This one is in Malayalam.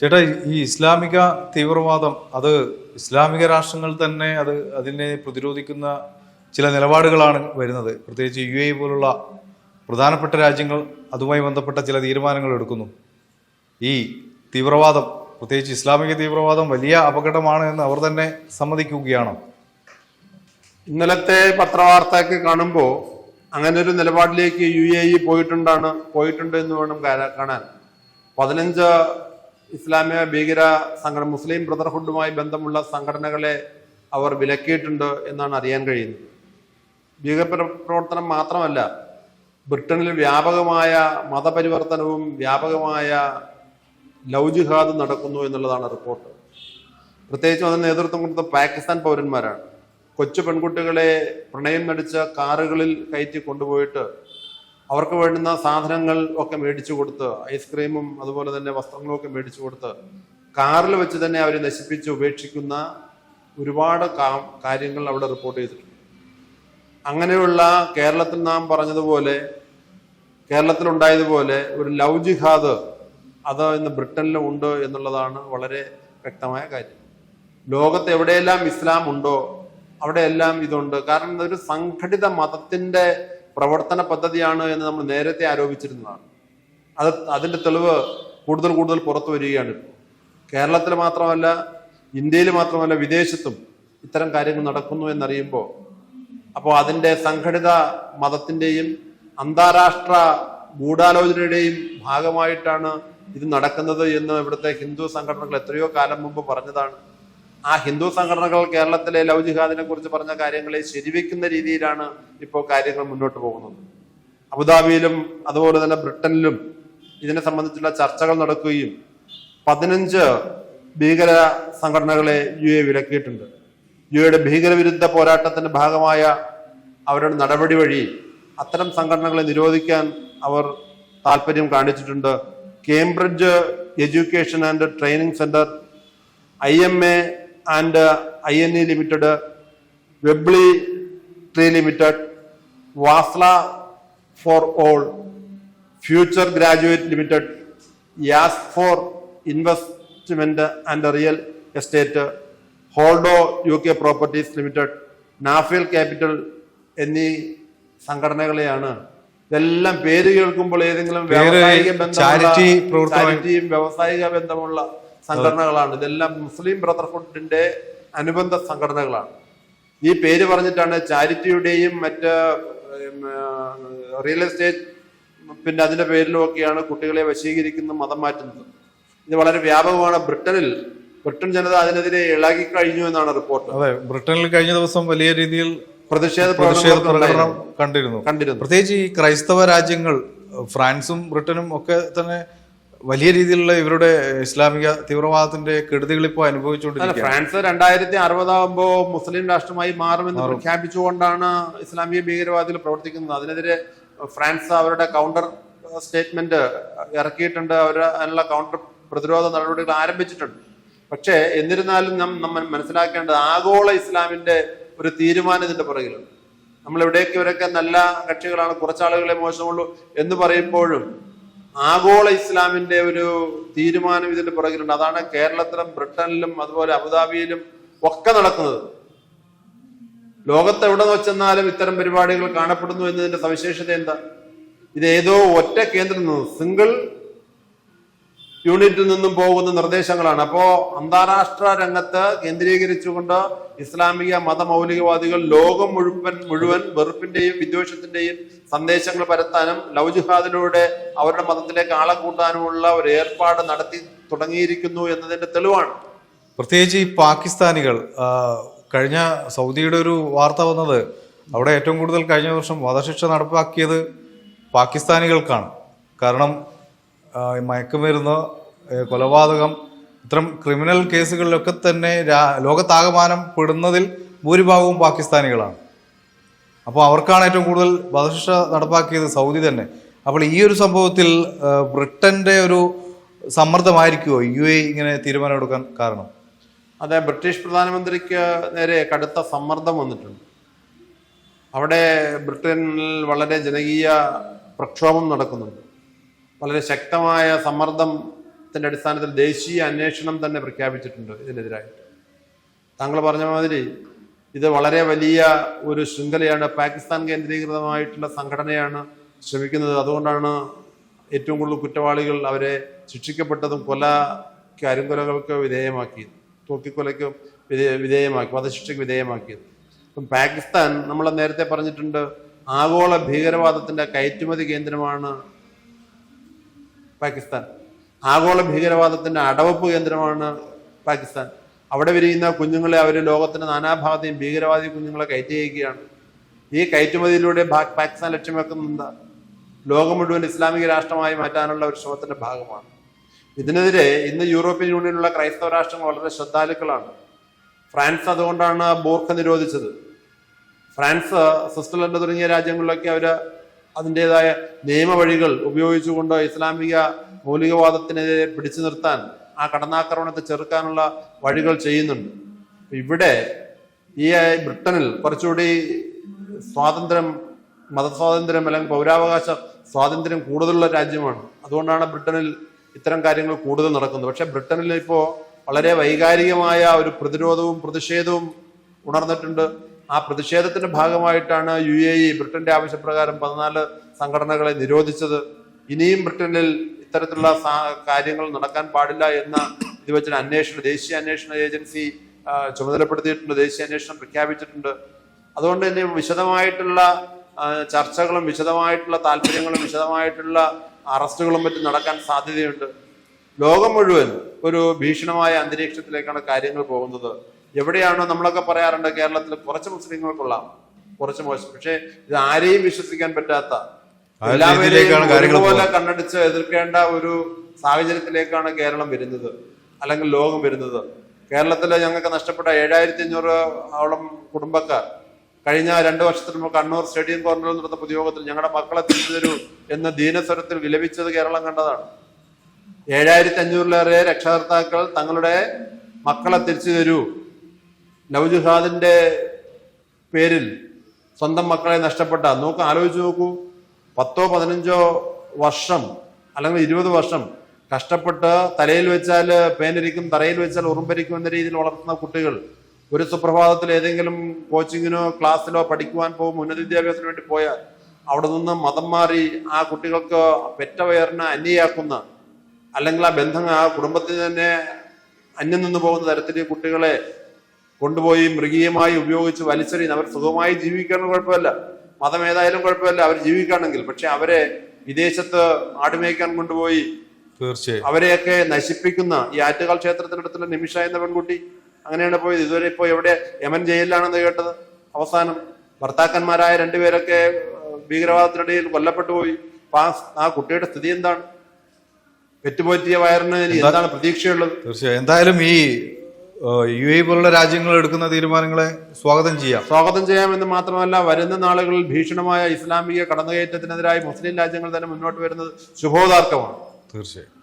ചേട്ടാ ഈ ഇസ്ലാമിക തീവ്രവാദം അത് ഇസ്ലാമിക രാഷ്ട്രങ്ങൾ തന്നെ അത് അതിനെ പ്രതിരോധിക്കുന്ന ചില നിലപാടുകളാണ് വരുന്നത്. പ്രത്യേകിച്ച് യു എ പോലുള്ള പ്രധാനപ്പെട്ട രാജ്യങ്ങൾ അതുമായി ബന്ധപ്പെട്ട ചില തീരുമാനങ്ങൾ എടുക്കുന്നു. ഈ തീവ്രവാദം പ്രത്യേകിച്ച് ഇസ്ലാമിക തീവ്രവാദം വലിയ അപകടമാണ് എന്ന് അവർ തന്നെ സമ്മതിക്കുകയാണ്. ഇന്നലത്തെ പത്രവാർത്തയൊക്കെ കാണുമ്പോൾ അങ്ങനെ ഒരു നിലപാടിലേക്ക് യു എ ഇ പോയിട്ടുണ്ടാണ് പോയിട്ടുണ്ട് എന്ന് വേണം കാണാൻ. പതിനഞ്ച് ഇസ്ലാമിക ഭീകര സംഘടന മുസ്ലിം ബ്രദർഹുഡുമായി ബന്ധമുള്ള സംഘടനകളെ അവർ വിലക്കിയിട്ടുണ്ട് എന്നാണ് അറിയാൻ കഴിയുന്നത്. ഭീകര പ്രവർത്തനം മാത്രമല്ല ബ്രിട്ടനിൽ വ്യാപകമായ മതപരിവർത്തനവും വ്യാപകമായ ലവ് ജിഹാദ് നടക്കുന്നു എന്നുള്ളതാണ് റിപ്പോർട്ട്. പ്രത്യേകിച്ചും അതിന് നേതൃത്വം കൊടുത്ത പാകിസ്ഥാൻ പൗരന്മാരാണ്. കൊച്ചു പെൺകുട്ടികളെ പ്രണയം നടിച്ച കാറുകളിൽ കയറ്റി കൊണ്ടുപോയിട്ട് അവർക്ക് വേണ്ടുന്ന സാധനങ്ങൾ ഒക്കെ മേടിച്ചു കൊടുത്ത് ഐസ്ക്രീമും അതുപോലെ തന്നെ വസ്ത്രങ്ങളും ഒക്കെ മേടിച്ചു കൊടുത്ത് കാറിൽ വെച്ച് തന്നെ അവർ നശിപ്പിച്ച് ഉപേക്ഷിക്കുന്ന ഒരുപാട് കാര്യങ്ങൾ അവിടെ റിപ്പോർട്ട് ചെയ്തിട്ടുണ്ട്. അങ്ങനെയുള്ള കേരളത്തിൽ നാം പറഞ്ഞതുപോലെ കേരളത്തിലുണ്ടായതുപോലെ ഒരു ലവ് ജിഹാദ് അത് ഇന്ന് ബ്രിട്ടനിലും ഉണ്ട് എന്നുള്ളതാണ് വളരെ വ്യക്തമായ കാര്യം. ലോകത്ത് എവിടെയെല്ലാം ഇസ്ലാം ഉണ്ടോ അവിടെയെല്ലാം ഇതുണ്ട്. കാരണം ഒരു സംഘടിത മതത്തിന്റെ പ്രവർത്തന പദ്ധതിയാണ് എന്ന് നമ്മൾ നേരത്തെ ആരോപിച്ചിരുന്നതാണ്. അത് അതിന്റെ തെളിവ് കൂടുതൽ കൂടുതൽ പുറത്തു വരികയാണ് കേരളത്തിൽ മാത്രമല്ല ഇന്ത്യയിൽ മാത്രമല്ല വിദേശത്തും ഇത്തരം കാര്യങ്ങൾ നടക്കുന്നു എന്നറിയുമ്പോൾ അപ്പോൾ അതിന്റെ സംഘടിത മതത്തിന്റെയും അന്താരാഷ്ട്ര ഗൂഢാലോചനയുടെയും ഭാഗമായിട്ടാണ് ഇത് നടക്കുന്നത് എന്ന് ഇവിടുത്തെ ഹിന്ദു സംഘടനകൾ എത്രയോ കാലം മുമ്പ് പറഞ്ഞതാണ്. ആ ഹിന്ദു സംഘടനകൾ കേരളത്തിലെ ലവ് ജിഹാദിനെ കുറിച്ച് പറഞ്ഞ കാര്യങ്ങളെ ശരിവെക്കുന്ന രീതിയിലാണ് ഇപ്പോൾ കാര്യങ്ങൾ മുന്നോട്ട് പോകുന്നത്. അബുദാബിയിലും അതുപോലെ തന്നെ ബ്രിട്ടനിലും ഇതിനെ സംബന്ധിച്ചുള്ള ചർച്ചകൾ നടക്കുകയും പതിനഞ്ച് ഭീകര സംഘടനകളെ യു എ വിലക്കിയിട്ടുണ്ട്. യു എയുടെ ഭീകരവിരുദ്ധ പോരാട്ടത്തിന്റെ ഭാഗമായ അവരുടെ നടപടി വഴി അത്തരം സംഘടനകളെ നിരോധിക്കാൻ അവർ താല്പര്യം കാണിച്ചിട്ടുണ്ട്. Cambridge education and training centre I M A and I N E limited Webley tree limited Wasla for all future graduate limited Yas for investment and real estate Holdo U K properties limited Nafel capital എന്നീ സംഘടനകളെയാണ്. ഇതെല്ലാം പേര് കേൾക്കുമ്പോൾ ഏതെങ്കിലും ചാരിറ്റിയും വ്യാവസായിക ബന്ധമുള്ള സംഘടനകളാണ്. ഇതെല്ലാം മുസ്ലിം ബ്രദർഹുഡിന്റെ അനുബന്ധ സംഘടനകളാണ്. ഈ പേര് പറഞ്ഞിട്ടാണ് ചാരിറ്റിയുടെയും മറ്റ് റിയൽ എസ്റ്റേറ്റ് പിന്നെ അതിന്റെ പേരിലും ഒക്കെയാണ് കുട്ടികളെ വശീകരിക്കുന്ന മതം മാറ്റുന്നത്. ഇത് വളരെ വ്യാപകമാണ്. ബ്രിട്ടനിൽ ബ്രിട്ടൻ ജനത അതിനെതിരെ ഇളകി കഴിഞ്ഞു എന്നാണ് റിപ്പോർട്ട്. അതെ ബ്രിട്ടനിൽ കഴിഞ്ഞ ദിവസം വലിയ രീതിയിൽ പ്രതിഷേധ പ്രതിഷേധ പ്രകടനം കണ്ടിരുന്നു. കണ്ടിരുന്നു. പ്രത്യേകിച്ച് ഈ ക്രൈസ്തവ രാജ്യങ്ങൾ ഫ്രാൻസും ബ്രിട്ടനും ഒക്കെ തന്നെ വലിയ രീതിയിലുള്ള ഇവരുടെ ഇസ്ലാമിക തീവ്രവാദത്തിന്റെ കെടുതികൾ ഇപ്പോൾ അനുഭവിച്ചുകൊണ്ടിരിക്കുന്നത് അനുഭവിച്ചുകൊണ്ടിരിക്കുകയാണ് ഫ്രാൻസ് രണ്ടായിരത്തി അറുപതാകുമ്പോൾ മുസ്ലിം രാഷ്ട്രമായി മാറുമെന്ന് പ്രഖ്യാപിച്ചുകൊണ്ടാണ് ഇസ്ലാമിക ഭീകരവാദികൾ പ്രവർത്തിക്കുന്നത്. അതിനെതിരെ ഫ്രാൻസ് അവരുടെ കൗണ്ടർ സ്റ്റേറ്റ്മെന്റ് ഇറക്കിയിട്ടുണ്ട്. അവർ അതിനുള്ള കൗണ്ടർ പ്രതിരോധ നടപടികൾ ആരംഭിച്ചിട്ടുണ്ട്. പക്ഷേ എന്നിരുന്നാലും നാം നമ്മൾ മനസ്സിലാക്കേണ്ടത് ആഗോള ഇസ്ലാമിന്റെ ഒരു തീരുമാനം ഇതിന്റെ പുറകിലുണ്ട്. നമ്മൾ ഇവിടേക്ക് ഇവരൊക്കെ നല്ല കക്ഷികളാണ് കുറച്ചാളുകളെ മോശമുള്ളൂ എന്ന് പറയുമ്പോഴും ആഗോള ഇസ്ലാമിന്റെ ഒരു തീരുമാനം ഇതിന്റെ പുറകിലുണ്ട്. അതാണ് കേരളത്തിലും ബ്രിട്ടനിലും അതുപോലെ അബുദാബിയിലും ഒക്കെ നടക്കുന്നത്. ലോകത്ത് എവിടെ വെച്ചെന്നാലും ഇത്തരം പരിപാടികൾ കാണപ്പെടുന്നു എന്നതിന്റെ സവിശേഷത എന്താ? ഇത് ഏതോ ഒറ്റ കേന്ദ്രം സിംഗിൾ യൂണിറ്റിൽ നിന്നും പോകുന്ന നിർദ്ദേശങ്ങളാണ്. അപ്പോ അന്താരാഷ്ട്ര രംഗത്ത് കേന്ദ്രീകരിച്ചുകൊണ്ട് ഇസ്ലാമിക മതമൗലികവാദികൾ ലോകം മുഴുവൻ മുഴുവൻ വെറുപ്പിന്റെയും വിദ്വേഷത്തിന്റെയും സന്ദേശങ്ങൾ പരത്താനും ലൗജിഹാദിലൂടെ അവരുടെ മതത്തിലേക്ക് ആളെ കൂട്ടാനുമുള്ള ഒരു ഏർപ്പാട് നടത്തി തുടങ്ങിയിരിക്കുന്നു എന്നതിന്റെ തെളിവാണ്. പ്രത്യേകിച്ച് ഈ പാകിസ്ഥാനികൾ കഴിഞ്ഞ സൗദിയുടെ ഒരു വാർത്ത വന്നത് അവിടെ ഏറ്റവും കൂടുതൽ കഴിഞ്ഞ വർഷം വധശിക്ഷ നടപ്പാക്കിയത് പാകിസ്ഥാനികൾക്കാണ്. കാരണം മയക്കുമരുന്ന് കൊലപാതകം ഇത്തരം ക്രിമിനൽ കേസുകളിലൊക്കെ തന്നെ ലോകത്താകമാനം പെടുന്നതിൽ ഭൂരിഭാഗവും പാകിസ്ഥാനികളാണ്. അപ്പോൾ അവർക്കാണ് ഏറ്റവും കൂടുതൽ വധശിക്ഷ നടപ്പാക്കിയത് സൗദി തന്നെ. അപ്പോൾ ഈ ഒരു സംഭവത്തിൽ ബ്രിട്ടന്റെ ഒരു സമ്മർദ്ദമായിരിക്കുമോ യു എ ഇങ്ങനെ തീരുമാനമെടുക്കാൻ കാരണം? അതെ ബ്രിട്ടീഷ് പ്രധാനമന്ത്രിക്ക് നേരെ കടുത്ത സമ്മർദ്ദം വന്നിട്ടുണ്ട്. അവിടെ ബ്രിട്ടനിൽ വളരെ ജനകീയ പ്രക്ഷോഭം നടക്കുന്നുണ്ട്. വളരെ ശക്തമായ സമ്മർദ്ദത്തിന്റെ അടിസ്ഥാനത്തിൽ ദേശീയ അന്വേഷണം തന്നെ പ്രഖ്യാപിച്ചിട്ടുണ്ട് ഇതിനെതിരായിട്ട്. താങ്കൾ പറഞ്ഞ മാതിരി ഇത് വളരെ വലിയ ഒരു ശൃംഖലയാണ്. പാകിസ്ഥാൻ കേന്ദ്രീകൃതമായിട്ടുള്ള സംഘടനയാണ് ശ്രമിക്കുന്നത്. അതുകൊണ്ടാണ് ഏറ്റവും കൂടുതൽ കുറ്റവാളികൾ അവരെ ശിക്ഷിക്കപ്പെട്ടതും കൊല കരിങ്കൊലകൾക്ക് വിധേയമാക്കിയത്. തൂക്കിക്കൊലയ്ക്ക് വിധേയ വിധേയമാക്കി വധശിക്ഷയ്ക്ക് വിധേയമാക്കിയത്. ഇപ്പം പാകിസ്ഥാൻ നമ്മൾ നേരത്തെ പറഞ്ഞിട്ടുണ്ട് ആഗോള ഭീകരവാദത്തിന്റെ കയറ്റുമതി കേന്ദ്രമാണ് പാകിസ്ഥാൻ. ആഗോള ഭീകരവാദത്തിന്റെ അടവപ്പ് കേന്ദ്രമാണ് പാകിസ്ഥാൻ. അവിടെ വിരിയുന്ന കുഞ്ഞുങ്ങളെ അവർ ലോകത്തിന്റെ നാനാഭാഗത്തെയും ഭീകരവാദി കുഞ്ഞുങ്ങളെ കയറ്റി അയക്കുകയാണ്. ഈ കയറ്റുമതിയിലൂടെ പാകിസ്ഥാൻ ലക്ഷ്യമാക്കുന്നത് ലോകം മുഴുവൻ ഇസ്ലാമിക രാഷ്ട്രമായി മാറ്റാനുള്ള ഒരു ശ്രമത്തിന്റെ ഭാഗമാണ്. ഇതിനെതിരെ ഇന്ന് യൂറോപ്യൻ യൂണിയനിലുള്ള ക്രൈസ്തവ രാഷ്ട്രങ്ങൾ വളരെ ശ്രദ്ധാലുക്കളാണ്. ഫ്രാൻസ് അതുകൊണ്ടാണ് ബോർക്ക നിരോധിച്ചത്. ഫ്രാൻസ് സ്വിറ്റ്സർലൻഡ് തുടങ്ങിയ രാജ്യങ്ങളിലൊക്കെ അവർ അതിന്റെതായ നിയമവഴികൾ ഉപയോഗിച്ചുകൊണ്ട് ഇസ്ലാമിക മൗലികവാദത്തിനെതിരെ പിടിച്ചു നിർത്താൻ ആ കടന്നാക്രമണത്തെ ചെറുക്കാനുള്ള വഴികൾ ചെയ്യുന്നുണ്ട്. ഇവിടെ ഈ ബ്രിട്ടനിൽ കുറച്ചുകൂടി സ്വാതന്ത്ര്യം മതസ്വാതന്ത്ര്യം അല്ലെങ്കിൽ പൗരാവകാശ സ്വാതന്ത്ര്യം കൂടുതലുള്ള രാജ്യമാണ്. അതുകൊണ്ടാണ് ബ്രിട്ടനിൽ ഇത്തരം കാര്യങ്ങൾ കൂടുതൽ നടക്കുന്നത്. പക്ഷേ ബ്രിട്ടനിൽ ഇപ്പോൾ വളരെ വൈകാരികമായ ഒരു പ്രതിരോധവും പ്രതിഷേധവും ഉണർന്നിട്ടുണ്ട്. ആ പ്രതിഷേധത്തിന്റെ ഭാഗമായിട്ടാണ് യു എ ഇ ബ്രിട്ടന്റെ ആവശ്യപ്രകാരം പതിനാല് സംഘടനകളെ നിരോധിച്ചത്. ഇനിയും ബ്രിട്ടനിൽ ഇത്തരത്തിലുള്ള കാര്യങ്ങൾ നടക്കാൻ പാടില്ല എന്ന ഇത് വെച്ചൊരു അന്വേഷണ ദേശീയ അന്വേഷണ ഏജൻസി ചുമതലപ്പെടുത്തിയിട്ടുണ്ട് ദേശീയ അന്വേഷണം പ്രഖ്യാപിച്ചിട്ടുണ്ട്. അതുകൊണ്ട് തന്നെ വിശദമായിട്ടുള്ള ചർച്ചകളും വിശദമായിട്ടുള്ള താല്പര്യങ്ങളും വിശദമായിട്ടുള്ള അറസ്റ്റുകളും മറ്റും നടക്കാൻ സാധ്യതയുണ്ട്. ലോകം മുഴുവൻ ഒരു ഭീഷണമായ അന്തരീക്ഷത്തിലേക്കാണ് കാര്യങ്ങൾ പോകുന്നത്. എവിടെയാണോ നമ്മളൊക്കെ പറയാറുണ്ട് കേരളത്തിൽ കുറച്ച് മുസ്ലിങ്ങൾ കൊള്ളാം കുറച്ച് മോശം. പക്ഷേ ഇത് ആരെയും വിശ്വസിക്കാൻ പറ്റാത്ത എല്ലാവരെയും ഒരുപോലെ കണ്ണടിച്ച് എതിർക്കേണ്ട ഒരു സാഹചര്യത്തിലേക്കാണ് കേരളം വരുന്നത് അല്ലെങ്കിൽ ലോകം വരുന്നത്. കേരളത്തിൽ ഞങ്ങൾക്ക് നഷ്ടപ്പെട്ട ഏഴായിരത്തി അഞ്ഞൂറ് ഓളം കുടുംബക്കാർ. കഴിഞ്ഞ രണ്ട് വർഷത്തിന് മുമ്പ് കണ്ണൂർ സ്റ്റേഡിയം കോർണറിൽ നടന്ന പൊതുയോഗത്തിൽ ഞങ്ങളുടെ മക്കളെ തിരിച്ചു തരൂ എന്ന ദീനസ്വരത്തിൽ വിലപിച്ചത് കേരളം കണ്ടതാണ്. ഏഴായിരത്തി അഞ്ഞൂറിലേറെ രക്ഷകർത്താക്കൾ തങ്ങളുടെ മക്കളെ തിരിച്ചു തരൂ ലവ് ജിഹാദിന്റെ പേരിൽ സ്വന്തം മക്കളെ നഷ്ടപ്പെട്ട നോക്ക് ആലോചിച്ച് നോക്കൂ. പത്തോ പതിനഞ്ചോ വർഷം അല്ലെങ്കിൽ ഇരുപത് വർഷം കഷ്ടപ്പെട്ട് തലയിൽ വെച്ചാൽ പേനരിക്കും തറയിൽ വെച്ചാൽ ഉറുമ്പരിക്കും എന്ന രീതിയിൽ വളർത്തുന്ന കുട്ടികൾ ഒരു സുപ്രഭാതത്തിൽ ഏതെങ്കിലും കോച്ചിങ്ങിനോ ക്ലാസ്സിലോ പഠിക്കുവാൻ പോകും ഉന്നത വിദ്യാഭ്യാസത്തിന് വേണ്ടി പോയാൽ അവിടെ നിന്ന് മതം മാറി ആ കുട്ടികൾക്ക് പെറ്റ വയറിനെ അന്യയാക്കുന്ന അല്ലെങ്കിൽ ആ ബന്ധം ആ കുടുംബത്തിൽ തന്നെ അന്യം നിന്ന് പോകുന്ന തരത്തിൽ കുട്ടികളെ കൊണ്ടുപോയി മൃഗീയമായി ഉപയോഗിച്ച് വലിച്ചെറിയുന്ന അവർ സുഖമായി ജീവിക്കണം കുഴപ്പമില്ല. മതം ഏതായാലും കുഴപ്പമില്ല. അവർ ജീവിക്കുകയാണെങ്കിൽ പക്ഷെ അവരെ വിദേശത്ത് ആടുമേക്കാൻ കൊണ്ടുപോയി തീർച്ചയായും. അവരെയൊക്കെ നശിപ്പിക്കുന്ന ഈ ആറ്റുകാൽ ക്ഷേത്രത്തിനടുത്തുള്ള നിമിഷ എന്ന പെൺകുട്ടി അങ്ങനെയാണ് പോയത്. ഇതുവരെ ഇപ്പോൾ എവിടെ? യമൻ ജയിലിലാണെന്ന് കേട്ടത്. അവസാനം ഭർത്താക്കന്മാരായ രണ്ടുപേരൊക്കെ ഭീകരവാദത്തിനിടയിൽ കൊല്ലപ്പെട്ടു പോയി. ആ കുട്ടിയുടെ സ്ഥിതി എന്താണ്? പെറ്റുപോറ്റിയ വയറിന് എന്താണ് പ്രതീക്ഷയുള്ളത്? തീർച്ചയായും. എന്തായാലും ഈ യു എ പോലുള്ള രാജ്യങ്ങൾ എടുക്കുന്ന തീരുമാനങ്ങളെ സ്വാഗതം ചെയ്യാം. സ്വാഗതം ചെയ്യാമെന്ന് മാത്രമല്ല വരുന്ന നാളുകളിൽ ഭീഷണമായ ഇസ്ലാമിക കടന്നുകയറ്റത്തിനെതിരായി മുസ്ലിം രാജ്യങ്ങൾ തന്നെ മുന്നോട്ട് വരുന്നത് ശുഭോദാർക്കമാണ്. തീർച്ചയായും.